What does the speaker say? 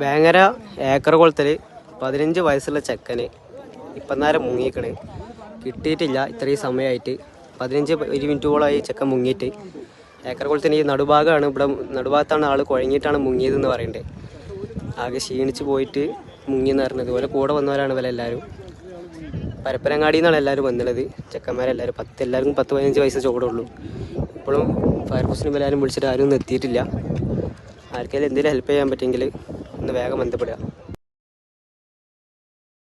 Vengara acre കൊളത്തിൽ പതിനഞ്ച് വയസ്സുള്ള ചെക്കന് ഇപ്പം നേരം മുങ്ങിക്കണ് കിട്ടിയിട്ടില്ല ഇത്രയും സമയമായിട്ട് പതിനഞ്ച് ഒരു മിനിറ്റോളമായി ചെക്കൻ മുങ്ങിയിട്ട്. ഏക്കർ കുളത്തിന് ഈ നടുഭാഗമാണ്. ഇവിടെ നടുഭാഗത്താണ് ആൾ കുഴങ്ങിയിട്ടാണ് മുങ്ങിയതെന്ന് പറയണ്ടത് ആകെ ക്ഷീണിച്ച് പോയിട്ട് മുങ്ങിയെന്ന് പറഞ്ഞത്. ഇതുപോലെ കൂടെ വന്നവരാണ് ഇവരെല്ലാവരും പരപ്പനങ്ങാടിയിൽ നിന്നാണ് എല്ലാവരും വന്നുള്ളത് ചെക്കന്മാരെല്ലാവരും പത്ത് എല്ലാവർക്കും പത്ത് പതിനഞ്ച് വയസ്സ് ചോടുള്ളൂ ഇപ്പോഴും ഫയർഫോഴ്സിനും എല്ലാവരും വിളിച്ചിട്ട് ആരും ഒന്നും എത്തിയിട്ടില്ല. ആർക്കെങ്കിലും എന്തെങ്കിലും ഹെൽപ്പ് ചെയ്യാൻ പറ്റുമെങ്കിൽ ഒന്ന് വേഗം ബന്ധപ്പെടുക.